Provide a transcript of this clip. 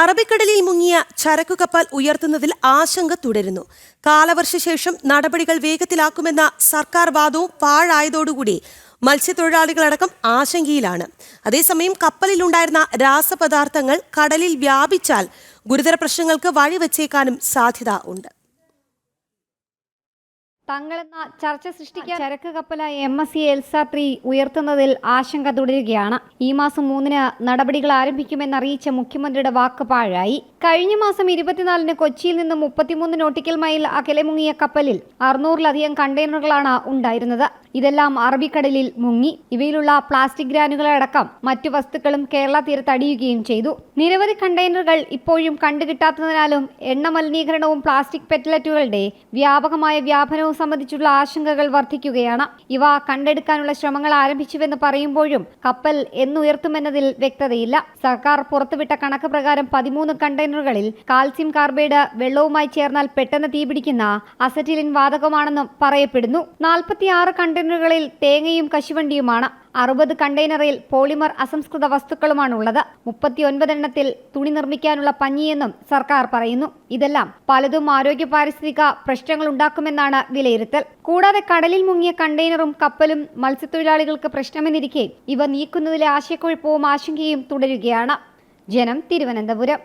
അറബിക്കടലിൽ മുങ്ങിയ ചരക്കു കപ്പൽ ഉയർത്തുന്നതിൽ ആശങ്ക തുടരുന്നു. കാലവർഷശേഷം നടപടികൾ വേഗത്തിലാക്കുമെന്ന സർക്കാർ വാദവും പാഴായതോടുകൂടി മത്സ്യത്തൊഴിലാളികളടക്കം ആശങ്കയിലാണ്. അതേസമയം കപ്പലിലുണ്ടായിരുന്ന രാസപദാർത്ഥങ്ങൾ കടലിൽ വ്യാപിച്ചാൽ ഗുരുതര പ്രശ്നങ്ങൾക്ക് വഴിവെച്ചേക്കാനും സാധ്യത ഉണ്ട്. തങ്ങളെന്ന ചർച്ച സൃഷ്ടിക്കാൻ ചരക്ക് കപ്പലായ M S C Elsa three ഉയർത്തുന്നതിൽ ആശങ്ക തുടരുകയാണ്. ഈ മാസം മൂന്നിന് നടപടികൾ ആരംഭിക്കുമെന്ന് അറിയിച്ച മുഖ്യമന്ത്രിയുടെ വാക്ക് പാഴായി. കഴിഞ്ഞ മാസം ഇരുപത്തിനാലിന് കൊച്ചിയിൽ നിന്ന് മുപ്പത്തിമൂന്ന് നോട്ടിക്കൽ മൈൽ അകലെ മുങ്ങിയ കപ്പലിൽ അറുന്നൂറിലധികം കണ്ടെയ്നറുകളാണ് ഉണ്ടായിരുന്നത്. ഇതെല്ലാം അറബിക്കടലിൽ മുങ്ങി. ഇവയിലുള്ള പ്ലാസ്റ്റിക് ഗ്രാനുകളടക്കം മറ്റു വസ്തുക്കളും കേരള തീരത്ത് അടിയുകയും ചെയ്തു. നിരവധി കണ്ടെയ്നറുകൾ ഇപ്പോഴും കണ്ടുകിട്ടാത്തതിനാലും എണ്ണ മലിനീകരണവും പ്ലാസ്റ്റിക് പെറ്റലറ്റുകളുടെ വ്യാപകമായ വ്യാപനവും സംബന്ധിച്ചുള്ള ആശങ്കകൾ വർദ്ധിക്കുകയാണ് ഇവ കണ്ടെടുക്കാനുള്ള ശ്രമങ്ങൾ ആരംഭിച്ചുവെന്ന് പറയുമ്പോഴും കപ്പൽ എന്നുയർത്തുമെന്നതിൽ വ്യക്തതയില്ല. സർക്കാർ പുറത്തുവിട്ട കണക്ക് പ്രകാരം പതിമൂന്ന് കണ്ടെയ്നറുകളിൽ കാൽസ്യം കാർബൈഡ് വെള്ളവുമായി ചേർന്നാൽ പെട്ടെന്ന് തീപിടിക്കുന്ന അസറ്റിലിൻ വാതകമാണെന്നും പറയപ്പെടുന്നു. നാൽപ്പത്തിയാറ് കണ്ടെയ്നറുകളിൽ തേങ്ങയും കശുവണ്ടിയുമാണ്. അറുപത് കണ്ടെയ്നറിൽ പോളിമർ അസംസ്കൃത വസ്തുക്കളുമാണുള്ളത്. മുപ്പത്തിയൊൻപതെണ്ണത്തിൽ തുണി നിർമ്മിക്കാനുള്ള പഞ്ഞിയെന്നും സർക്കാർ പറയുന്നു. ഇതെല്ലാം പലതും ആരോഗ്യ പാരിസ്ഥിതിക പ്രശ്നങ്ങൾ ഉണ്ടാക്കുമെന്നാണ് വിലയിരുത്തൽ. കൂടാതെ കടലിൽ മുങ്ങിയ കണ്ടെയ്നറും കപ്പലും മത്സ്യത്തൊഴിലാളികൾക്ക് പ്രശ്നമെന്നിരിക്കെ ഇവ നീക്കുന്നതിലെ ആശയക്കുഴപ്പവും ആശങ്കയും തുടരുകയാണ്. ജനം തിരുവനന്തപുരം.